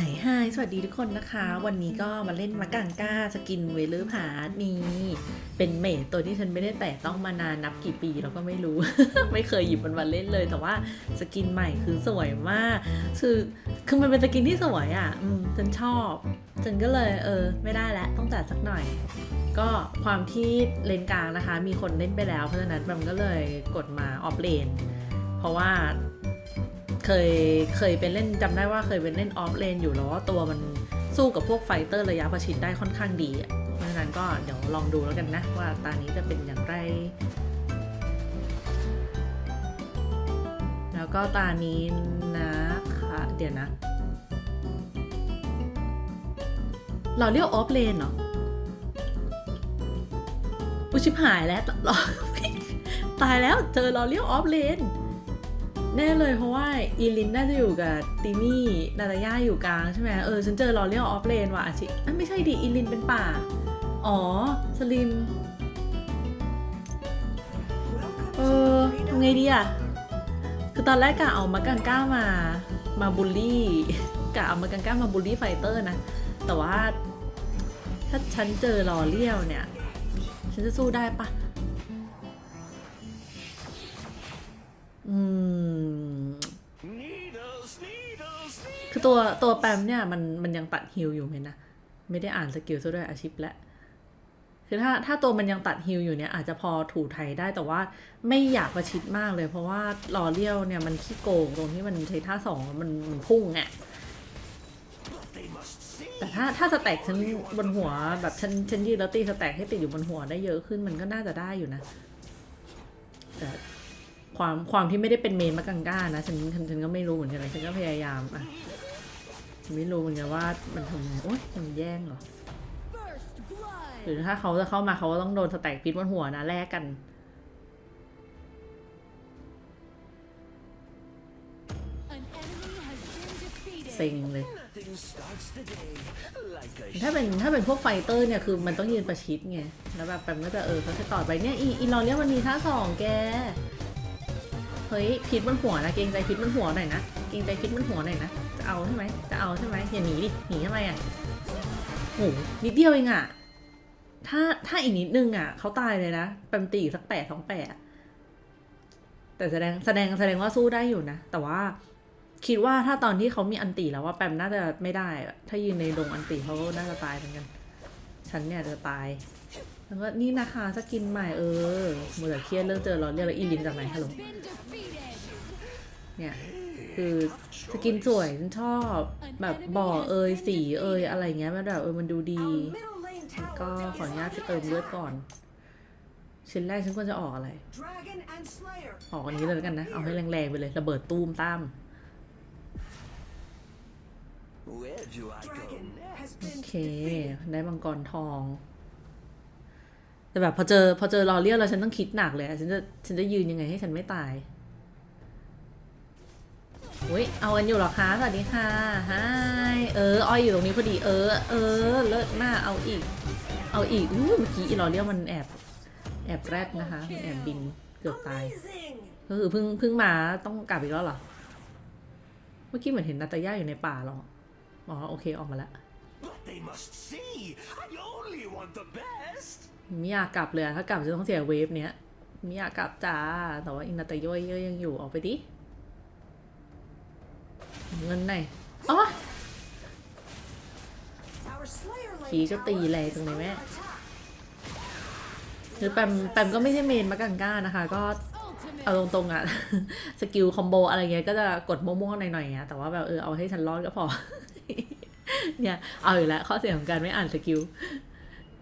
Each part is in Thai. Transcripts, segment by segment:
ายไฮสวัสดีทุกคนนะคะ วันนี้ก็มาเล่นมากังก้าสกินเวเลอร์พาร์นี่เป็นเมดตัวที่ฉันไม่ได้แตะต้องมานานนับกี่ปีแล้วก็ไม่รู้ ไม่เคยหยิบมันมาเล่นเลย แต่ว่าสกินใหม่คือสวยมาก คือคือมันเป็นสกินที่สวยอะอืมฉันชอบฉันก็เลยเออ ไม่ได้แล้วต้องจัดสักหน่อย ก็ความที่เลนกลางนะคะ มีคนเล่นไปแล้วเพราะฉะนั้นมันก็เลยกดมาออฟเลน เพราะว่า เคยเคยเป็นเล่นจำได้ว่าเคยเป็นเล่นออฟเลนอยู่แล้วว่าตัวมันสู้กับพวกไฟเตอร์ระยะประชิดได้ค่อนข้างดีเพราะฉะนั้นก็เดี๋ยวลองดูแล้วกันนะ ว่าตานี้จะเป็นอย่างไร แล้วก็ตานี้นะคะเดี๋ยวนะ เราเรียกออฟเลนเหรออุชิบหายแล้วตายแล้วเจอเราเรียกออฟเลน แน่เลยเพราะว่าอีลินน่าจะอยู่กับติมี่นาตาย่าอยู่กลางใช่ไหมเออฉันเจอลอเรียลออฟเลนว่ะอาชิอะไม่ใช่ดิอีลินเป็นป่า อ๋อ สลิม เออทำไงดีอะ คือตอนแรกกะเอามากังก้ามา มาบูลลี่กะเอามากังก้ามาบูลลี่ไฟเตอร์นะ แต่ว่า ถ้าฉันเจอลอเรียลเนี่ย ฉันจะสู้ได้ปะ อืม คือตัวตัวแปมเนี่ยมันมันยังตัดฮิลอยู่ไหมนะ ไม่ได้อ่านสกิลซะด้วยอาชิพและ คือถ้าถ้าตัวมันยังตัดฮิลอยู่เนี่ยอาจจะพอถูไทยได้แต่ว่าไม่อยากประชิดมากเลย เพราะว่าลอเลียวเนี่ยมันขี้โกงตรงที่มันใช้ท่าสองมันมันพุ่งอะแต่ถ้าถ้าสแต็กฉันบนหัวแบบฉันฉันยืนแล้วตีสแต็กให้ติดอยู่บนหัวได้เยอะขึ้นมันก็น่าจะได้อยู่นะ แต่ ความความที่ไม่ได้เป็นเมนมากังก้านะฉันฉันฉันก็ไม่รู้เหมือนกันเลยฉันก็พยายามอะไม่รู้เหมือนกันว่ามันทำไงโอ๊ยมันแย่งเหรอหรือถ้าเขาจะเข้ามาเขาก็ต้องโดนสแต็กพิษบนหัวนะแลกกันเซ็งเลยถ้าเป็นถ้าเป็นพวกไฟเตอร์เนี่ยคือมันต้องยืนประชิดไง แล้วแบบแปมก็จะเออเขาจะต่อไปเนี่ยอีอีลอเรียมันมีท่าสองแก เฮ้ยพิษบนหัวนะเกรงใจพิษบนหัวหน่อยนะเกรงใจพิษบนหัวหน่อยนะจะเอาใช่ไหมจะเอาใช่ไหมอย่าหนีดิหนีทำไมอะโหนิดเดียวเองอะถ้าถ้าอีกนิดนึงอะเขาตายเลยนะแปมตีสักแปดสองแปดแต่แสดงแสดงแสดงว่าสู้ได้อยู่นะ แต่ว่าคิดว่าถ้าตอนที่เขามีอันตีแล้วว่าแปมน่าจะไม่ได้ ถ้ายืนในดงอันตีเขาน่าจะตายเหมือนกัน ฉันเนี่ยจะตาย แล้วก็นี่นะคะสกินใหม่เออเมื่อเครียดเรื่องเจอเราเรียกแล้วอีลินจากไหนฮัลโหล Has been defeated. เนี่ยคือสกินสวยฉันชอบแบบบ่อเอยสีเอยอะไรเงี้ยมันแบบเออมันดูดี Our middle lane ก็ tower ขออนุญาต is ไปเติมเลือดก่อน ชิ้นแรกฉันควรจะออกอะไร Dragon and Slayer. ออกอันนี้เลยแล้วกันนะ เอาให้แรงๆไปเลยระเบิดตูมตาม Where do I go Dragon has โอ been เค defeated. ได้มังกรทอง แต่แบบพอเจอพอเจอรอเรียลแล้วฉันต้องคิดหนักเลยฉันจะฉันจะยืนยังไงให้ฉันไม่ตายอุ้ยเอากันอยู่หรอคะสวัสดีค่ะฮายเอออ้อยอยู่ตรงนี้พอดีเออ เออ เลิศมากเอาอีก เอาอีกอู้เมื่อกี้อีรอเรียลมันแอบแอบแรดนะคะมันแอบบินเกือบตายก็คือเพิ่งเพิ่งมาต้องกลับอีกแล้วเหรอ เมื่อกี้เหมือนเห็นนาตาย่าอยู่ในป่าหรออ๋อโอเคออกมาแล้ว But they must see. I only want the best. ไม่อยากกลับเลยอะถ้ากลับจะต้องเสียเวฟเนี้ยไม่อยากกลับจ้า แต่ว่าอินาตาโยยยังอยู่ออกไปดิ เงินไหนอยอ๋อขี่ก็ตีแรง is จังเลย under แม่ attack. คือแปมแปมก็ไม่ใช่เมนมากังก้านะคะ ก็เอาตรงๆอะสกิลคอมโบอะไรเงี้ยก็จะกดม่วๆหน่อยๆเงี้ยแต่ว่าแบบเออเอาให้ฉันรอดก็พอ เนี่ย เอาอยู่แล้วข้อเสียของการไม่อ่านสกิล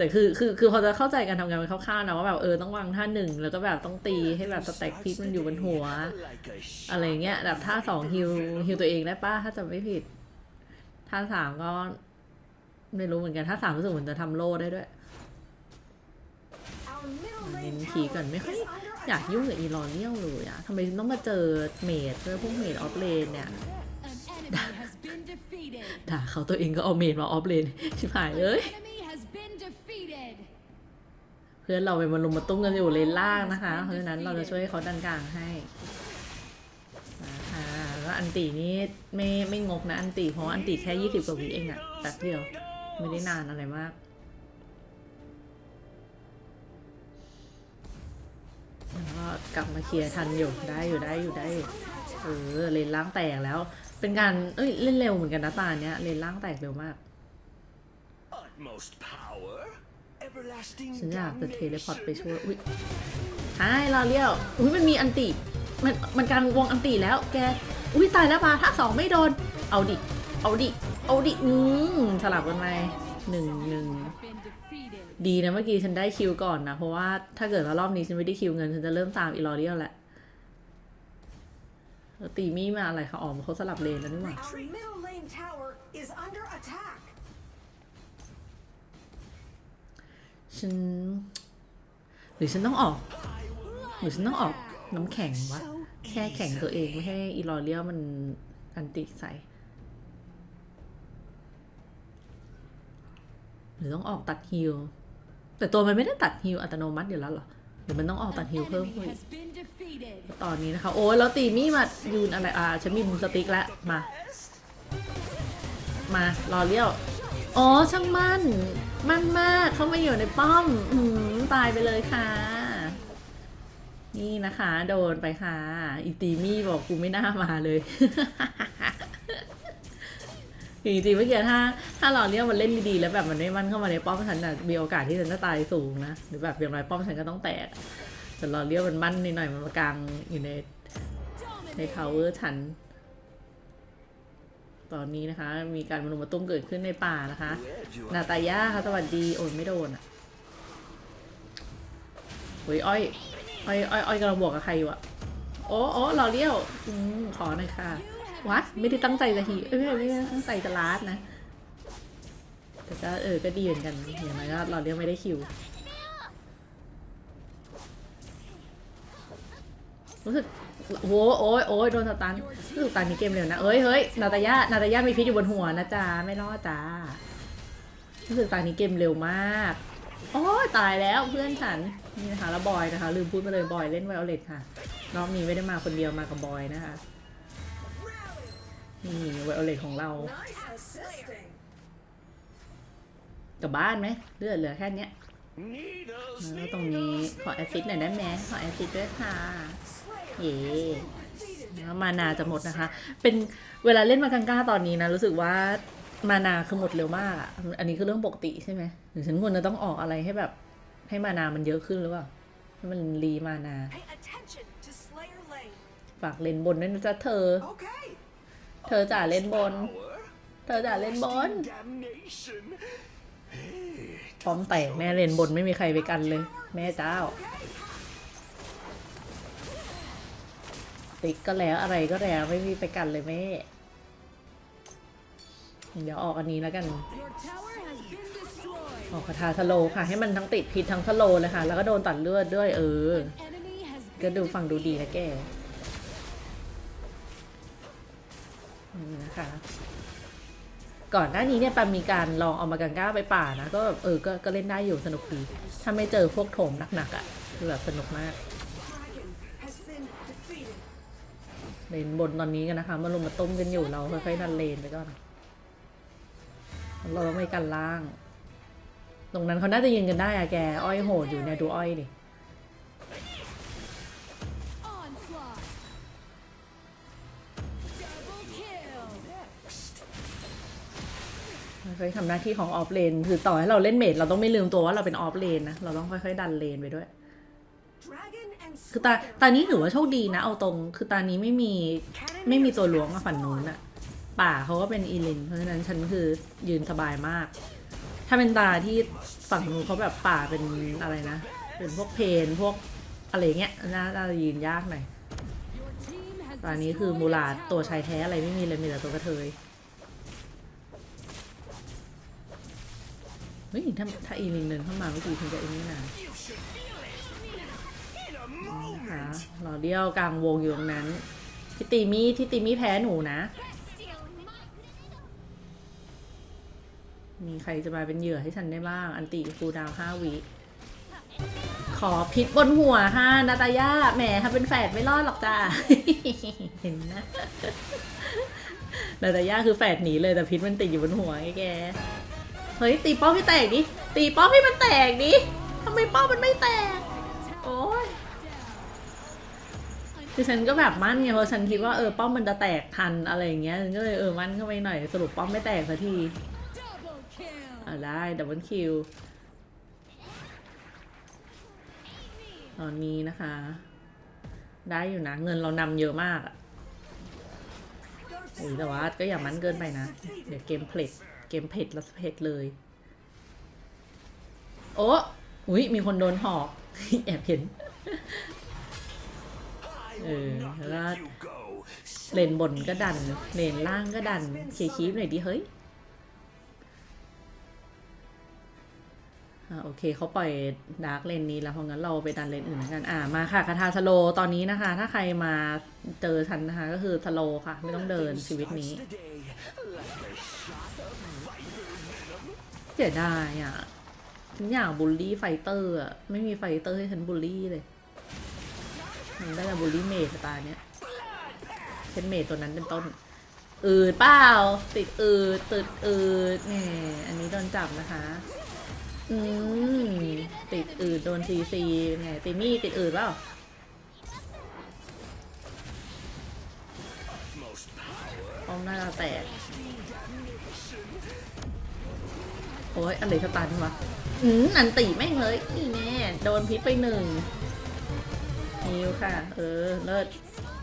แต่คือคือคือพอจะเข้าใจการทำงานมันคร่าวๆนะว่าแบบเออต้องวางท่าหนึ่งแล้วก็แบบต้องตีให้แบบสแต็กพิษมันอยู่บนหัว Like a shot. อะไรเงี้ยแบบท่าสองฮิวฮิวตัวเองได้ป้าถ้าจำไม่ผิด ท่าสามก็ ไม่รู้เหมือนกันท่าสามรู้สึกเหมือนจะทำโล่ได้ด้วย Our middle เน้น lane คีก่อน tower ไม่ค่อย is under อยาก attack. ยุ่งกับอีลอนเนียลเลยอะทำไมต้องมาเจอเมดด้วยพวกเมดออฟเลนเนี่ย An enemy has been defeated. ด่าเขาตัวเองก็เอาเมดมาออฟเลนชิบหาย An เลย พื่อนเราเป็นมันลุมมาตุ้มกันอยู่เลนล่างนะคะ เพราะฉะนั้นเราจะช่วยเขาดันกลางให้นะคะแล้วอันตีนี่ไม่ไม่งกนะอันตีเพราะว่าอันตีแค่ยี่สิบกว่าวิเองอะแป๊บเดียวไม่ได้นานอะไรมากแล้วก็กลับมาเคลียร์ทันอยู่ได้อยู่ได้อยู่ได้อยู่เออเลนล่างแตกแล้ว เป็นการเอ้ยเล่นเร็วเหมือนกันนะตาเนี้ยเลนล่างแตกเร็วมาก Utmost power. Everlasting ฉันอยากจะเทเลพอร์ตไป damnation. ช่วย อุ้ยใช่รอเลี้ยวอุ้ยมันมีอันติ มันมันกลางวงอันติแล้ว แก อุ้ยตายแล้วมาท่าสองไม่โดน เอาดิ เอาดิ เอาดิ อืมสลับกันไปหนึ่งหนึ่ง Been defeated. ดีนะเมื่อกี้ฉันได้คิวก่อนนะ เพราะว่าถ้าเกิดว่ารอบนี้ฉันไม่ได้คิวเงิน ฉันจะเริ่มตามอีลอเรียลแหละแล้วตีมี่มาอะไรคะอ๋อเขาสลับเลนแล้วนี่หว่า ฉัน หรือฉันต้องออก หรือฉันต้องออกน้ำแข็งวะ แค่แข็งตัวเองไม่ให้อีลอเรียลมันอันติใส่หรือต้องออกตัดฮิลแต่ตัวมันไม่ได้ตัดฮิลอัตโนมัติอยู่แล้วเหรอหรือมันต้องออกตัด An ฮิลเพิ่ม enemy ขึ้น has been defeated. ตอนนี้นะคะ โอ้ยแล้วตีมี่มายืนอะไรอ่าฉันมีมุมสติ๊กแล้วมา มารอเลี้ยว อ๋อช่างมั่น มั่นมากเข้ามาอยู่ในป้อมอืมตายไปเลยค่ะ นี่นะคะ โดนไปค่ะ อีตีมี่บอกกูไม่น่ามาเลยจริงๆเมื่อกี้ถ้าถ้าเราเรียมันเล่นดีๆแล้วแบบมันไม่มั่นเข้ามาในป้อมฉันน่ะมีโอกาสที่ฉันจะตายสูงนะหรือแบบอย่างไรป้อมฉันก็ต้องแตกแต่เราเรียกมันมั่นนิดหน่อยมันมากลางอยู่ในในทาวเวอร์ฉัน ตอนนี้นะคะ มีการมารุมมาตุ้มเกิดขึ้นในป่านะคะ Where'd you นาตาย่าค่ะสวัสดีโอ้ยไม่โดนอะโอ้ยอ้อยอ้อยอ้อยอ้อยกำลังบวกกับใครอยู่อะโอ้โอ้รอเลี้ยวอืมขอหน่อยค่ะวัดไม่ได้ตั้งใจจะทีเอ้ยไม่ไม่ได้ตั้งใจจะลาดนะแต่ก็เออก็ดีเหมือนกันอย่างไรก็รอเลี้ยวไม่ได้คิว รู้สึก โอ้โอ้ยโอ้ยโดนสตันรู้สึกตอนนี้เกมเร็วนะ เอ้ยเฮ้ยนาตายานาตายามีพิษอยู่บนหัวนะจ๊ะไม่รอดจ้ารู้สึกตอนนี้เกมเร็วมากโอ้ยตายแล้วเพื่อนฉันนี่นะคะแล้วบอยนะคะ ลืมพูดไปเลยบอยเล่นไวโอเลตค่ะรอบนี้ไม่ได้มาคนเดียวมากับบอยนะคะนี่ไวโอเลตของเรากับบ้านไหมเลือดเหลือแค่เนี้ยแล้วตรงนี้ขอแอซิดหน่อยได้ไหมขอแอซิดด้วยค่ะ เย่แล้วมานาจะหมดนะคะ เป็นเวลาเล่นมากังก้าตอนนี้นะ รู้สึกว่ามานาคือหมดเร็วมากอะอันนี้คือเรื่องปกติใช่ไหมหรือฉันควรจะต้องออกอะไรให้แบบ ให้มานามันเยอะขึ้นหรือเปล่าให้มันรีมานา Pay attention to Slayer Lane. ฝากเล่นบนด้วยนะจ๊ะเธอ Okay. เธอจ๋าเล่นบน power. เธอจ๋าเล่นบน Damnation. ป้อมแตกแม่เล่นบนไม่มีใครไปกันเลย แม่เจ้า ติ๊กก็แล้วอะไรก็แล้วไม่มีไปกันเลยแม่ เดี๋ยวออกอันนี้แล้วกัน ออกคาถาสโลค่ะ ให้มันทั้งติดพิษทั้งสโลเลยค่ะ แล้วก็โดนตัดเลือดด้วยเออ ก็ดูฟังดูดีนะแกนี่นะคะก่อนหน้านี้เนี่ยปามีการลองเอามากังก้าไปป่านะ ก็เออก็ก็เล่นได้อยู่สนุกดี ถ้าไม่เจอพวกโถมหนักๆอะ่ะคือแบบสนุกมาก เลนบนตอนนี้กันนะคะมาลงมาต้มกันอยู่เราค่อยๆดันเลนไปก่อนเราต้องไม่กันล่าง ตรงนั้นเขาน่าจะยืนกันได้อะแก อ้อยโหดอยู่เนี่ยดูอ้อยดิค่อยๆทำหน้าที่ของออฟเลน คือต่อให้เราเล่นเมดเราต้องไม่ลืมตัวว่าเราเป็นออฟเลนนะ เราต้องค่อยๆดันเลนไปด้วย คือตาตานี้ถือว่าโชคดีนะ เอาตรง คือตานี้ไม่มีไม่มีตัวล้วงอะฝั่งนู้นอะป่าเขาก็เป็นอีลิน เพราะฉะนั้นฉันคือยืนสบายมาก ถ้าเป็นตาที่ฝั่งนู้นเขาแบบป่าเป็นอะไรนะ เป็นพวกเพนพวกอะไรเงี้ยน่าจะยืนยากหน่อยตอนนี้คือมูลาดตัวชายแท้อะไรไม่มีเลยมีแต่ตัวกระเทยเฮ้ยถ้าถ้าอีลินเดินเข้ามาเมื่อกี้คงจะอ็นนี่น นะคะ moment. รอเดียวกลางวงอยู่ตรงนั้นที่ตีมี่ที่ตีมี่แพ้หนูนะ มีใครจะมาเป็นเหยื่อให้ฉันได้บ้าง อันติฟูลดาวห้าวิขอพิษบนหัวค่ะนาตาย่าแหมถ้าเป็นแฝดไม่รอดหรอกจ้าเห็นนะแต่แต่ย่าคือแฝดหนีเลยแต่พิษมันติดอยู่บนหัวไงแกเฮ้ยตีป้อมให้แตกดิตีป้อมให้มันแตกดิทำไมป้อมมันไม่แตก คือฉันก็แบบมั่นไงเพราะฉันคิดว่าเออป้อมมันจะแตกทันอะไรอย่างเงี้ยฉันก็เลยเออมั่นเข้าไปหน่อยสรุปป้อมไม่แตกสักทีอ่าได้ดับเบิลคิวตอนนี้นะคะ ได้อยู่นะเงินเรานำเยอะมากอุ้ยแต่ว่าก็อย่ามั่นเกินไปนะ เดี๋ยวเกมเพลดเกมเผ็ดแล้วเผ็ดเลย โอ้อุ้ยมีคนโดนหอกแอบเห็น I Ừ, will not thật let ra- you go. เลนบนก็ดัน เลนล่างก็ดัน เคลียร์คีฟหน่อยดิเฮ้ยโอเคเขาปล่อยดาร์กเลนนี้แล้วเพราะงั้นเราไปดันเลนอื่นกัน อ่ามาค่ะคาทาสโลตอนนี้นะคะ ถ้าใครมาเจอฉันนะคะ ก็คือสโลค่ะ ไม่ต้องเดินชีวิตนี้เสียดายอะฉันอยากบูลลี่ไฟเตอร์อะ ไม่มีไฟเตอร์ให้ฉันบูลลี่เลย มันได้แต่บูลลี่เมดสไตล์เนี้ยเช่นเมดตัวนั้นเป็นต้น อืดเปล่าติดอืดติดอืดแหมอันนี้โดนจับนะคะ อืมติดอืดโดนซีซีไงติมี่ติดอืดเปล่าป้อมหน้าแตกโอ้ยอะไรสตันวะ อืมอันตีแม่งเลยนี่แน่โดนพิษไปหนึ่ง ฮิวค่ะ เออ เลิศ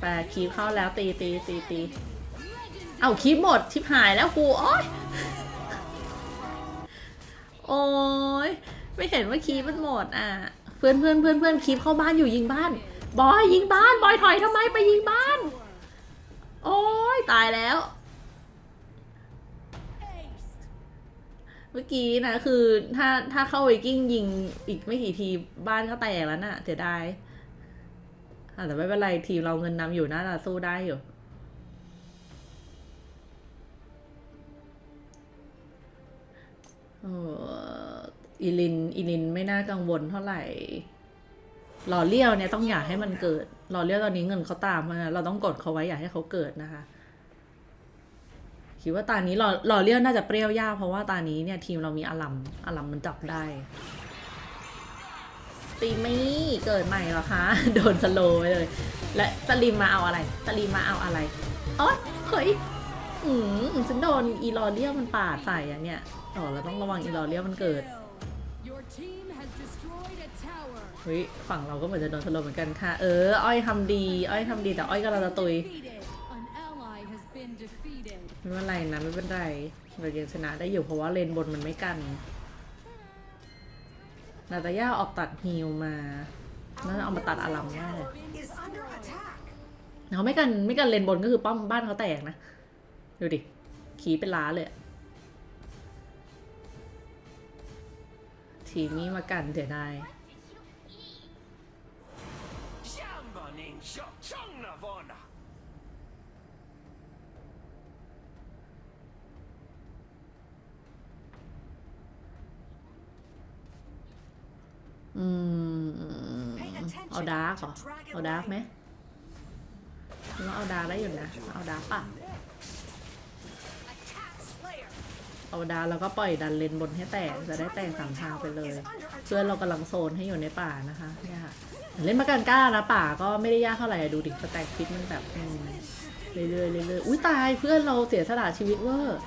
แปดคีบเข้าแล้วตีตีตีตีเอาคีบหมดชิบหายแล้วกู โอ้ยโอ้ยไม่เห็นว่าคีบมันหมดอะ เพื่อนเพื่อนเพื่อนเพื่อนคีบเข้าบ้านอยู่ยิงบ้าน บอยยิงบ้าน บอยถอยทำไมไปยิงบ้าน โอ้ยตายแล้วเมื่อกี้นะคือถ้าถ้าเข้าไวกิ้งยิงอีกไม่กี่ทีบ้านก็แตกแล้วน่ะเสียดาย แต่ไม่เป็นไรทีมเราเงินนำอยู่น่าจะสู้ได้อยู่ อีลิน อีลินไม่น่ากังวลเท่าไหร่หล่อเลี้ยวเนี่ยต้องอยากให้มันเกิดหล่อเลี้ยวตอนนี้เงินเขาตามมาเราต้องกดเขาไว้อยากให้เขาเกิดนะคะ คิดว่าตานี้หล่อหล่อเลี้ยวน่าจะเปรี้ยวยากเพราะว่าตานี้เนี่ยทีมเรามีอารัมอารัมมันจับได้ ตีไม่เกิดใหม่เหรอคะ โดนสโลไปเลย และสลิมมาเอาอะไรสลิมมาเอาอะไรโอ๊ยเฮ้ยอืมฉันโดนอีลอเลียมันปาดใส่อะเนี่ยอ๋อเราต้องระวังอีลอเลียมันเกิดเฮ้ยฝั่งเราก็เหมือนจะโดนสโลเหมือนกันค่ะ เออ อ้อยทำดี อ้อยทำดี แต่อ้อยก็เราจะตุยไม่เป็นไรนะ ไม่เป็นไร เรายังชนะได้อยู่เพราะว่าเลนบนมันไม่กัน นาตาย่าออกตัดฮิวมาน่าจะเอามาตัดอารัมได้เลย is under attack. เขาไม่กันไม่กันเลนบนก็คือป้อมบ้านเขาแตกนะ ดูดิ ขีเป็นล้าเลยอะทีมนี้มากันเสียดาย อืมเอาดาร์กเหรอเอาดาร์กไหมเราเอาดาร์กได้อยู่นะ เอาดาร์กป่ะ เอาดาร์กแล้วก็ปล่อยดันเลนบนให้แตก จะได้แตกสามทางไปเลยเพื่อนเรากำลังโซนให้อยู่ในป่านะคะเนี่ยค่ะเล่นมากันกล้านะป่าก็ไม่ได้ยากเท่าไหร่ดูดิสแต็กฟิตมันแบบอืมเรื่อยๆเรื่อยๆอุ้ยตายเพื่อนเราเสียสละชีวิตเวอร์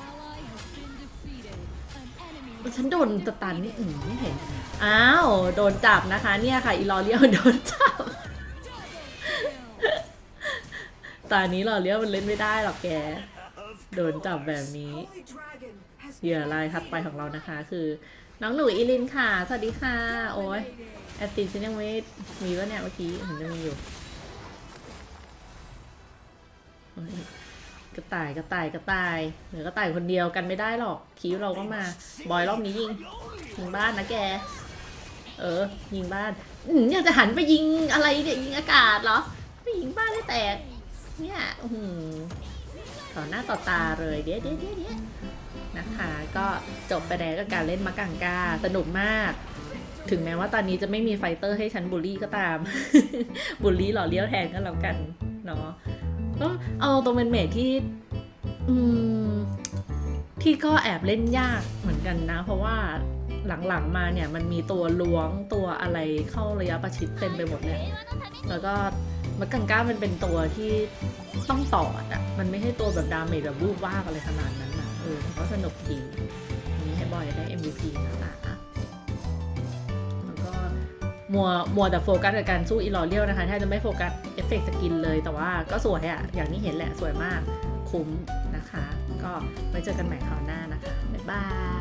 ฉันโดนสตันนี่อืมไม่เห็น อ้าว โดนจับนะคะ เนี่ยค่ะ อีลอเลียวโดนจับ ตอนนี้ลอเลียวมันเล่นไม่ได้หรอกแก โดนจับแบบนี้ เหยื่อรายถัดไปของเรานะคะ คือ น้องหนูอีลินค่ะ สวัสดีค่ะ โอ้ยแอตินฉันยังไม่มีวะเนี่ยเมื่อกี้เห็นยังมีอยู่ กระต่ายกระต่ายกระต่ายเหลือกระต่ายคนเดียวกันไม่ได้หรอกคิวเราก็มาบอยรอบนี้ยิงยิงบ้านนะแก เออ ยิงบ้านอืมอยากจะหันไปยิงอะไรเนี่ยยิงอากาศเหรอไม่ยิงบ้านได้แตกเนี่ยอื้อหือต่อหน้าต่อตาเลยเดี๋ยวเดี๋ยวเดี๋ยวเดี๋ยวนะคะก็จบไปแล้วกับการเล่นมะกังกาสนุกมาก ถึงแม้ว่าตอนนี้จะไม่มีไฟเตอร์ให้ฉันบูลลี่ก็ตาม บูลลี่หล่อเลี้ยวแทนก็แล้วกันเนาะ ก็เอาตัวเป็นเมทที่ อืม ที่ก็แอบเล่นยากเหมือนกันนะ เพราะว่าหลังๆมาเนี่ยมันมีตัวล้วงตัวอะไรเข้าระยะประชิดเต็มไปหมดเลยแล้วก็มักกังก้ามันเป็นตัวที่ต้องต่อดอะมันไม่ใช่ตัวแบบดาเมจแบบบูบว่าอะไรขนาดนั้นนะเออก็สนุกดีอันนี้ให้บอยได้ MVP นะคะแล้วก็ มัวมัวแต่โฟกัสกับการสู้อีลอเรียลนะคะแทบจะไม่โฟกัสเอฟเฟกต์สกินเลย แต่ว่าก็สวยอะอย่างนี้เห็นแหละสวยมากคุ้มนะคะ ก็ไว้เจอกันใหม่คราวหน้านะคะ บ๊ายบาย